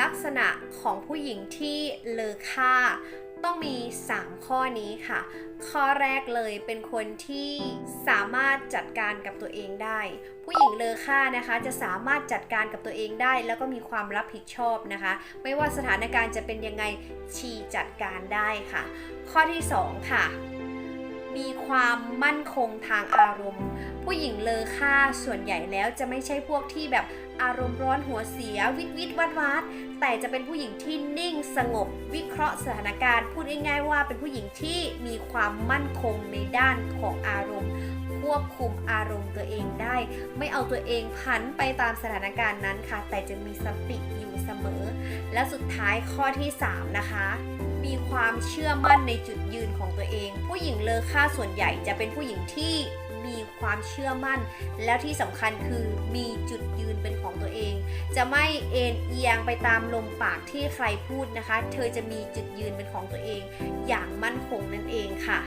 ลักษณะของผู้หญิงที่เลอค่า ต้องมี 3 ข้อนี้ค่ะ ข้อแรกเลยเป็นคนที่สามารถจัดการกับตัวเองได้ ผู้หญิงเลอค่านะคะ จะสามารถจัดการกับตัวเองได้ แล้วก็มีความรับผิดชอบนะคะ ไม่ว่าสถานการณ์จะเป็นยังไงชีจัดการได้ค่ะ ข้อที่ 2 ค่ะ ความมั่นคงทางอารมณ์ ผู้หญิงเลอค่าส่วนใหญ่แล้วจะไม่ใช่พวกที่แบบอารมณ์ร้อนหัวเสียวิดวิดวัดวัดแต่จะเป็นผู้หญิงที่นิ่งสงบ วิเคราะห์สถานการณ์ พูดง่ายๆว่าเป็นผู้หญิงที่มีความมั่นคงในด้านของอารมณ์ ควบคุมอารมณ์ตัวเองได้ ไม่เอาตัวเองพันไปตามสถานการณ์นั้นค่ะ แต่จะมีสติอยู่เสมอ และสุดท้ายข้อที่ 3 นะคะ มีความเชื่อมั่นในจุดยืนของ อค่าส่วนใหญ่จะเป็นผู้หญิงที่มีความเชื่อมั่น แล้วที่สำคัญคือมีจุดยืนเป็นของตัวเอง จะไม่เอ็นเอียงไปตามลมปากที่ใครพูดนะคะ เธอจะมีจุดยืนเป็นของตัวเอง อย่างมั่นคงนั่นเองค่ะ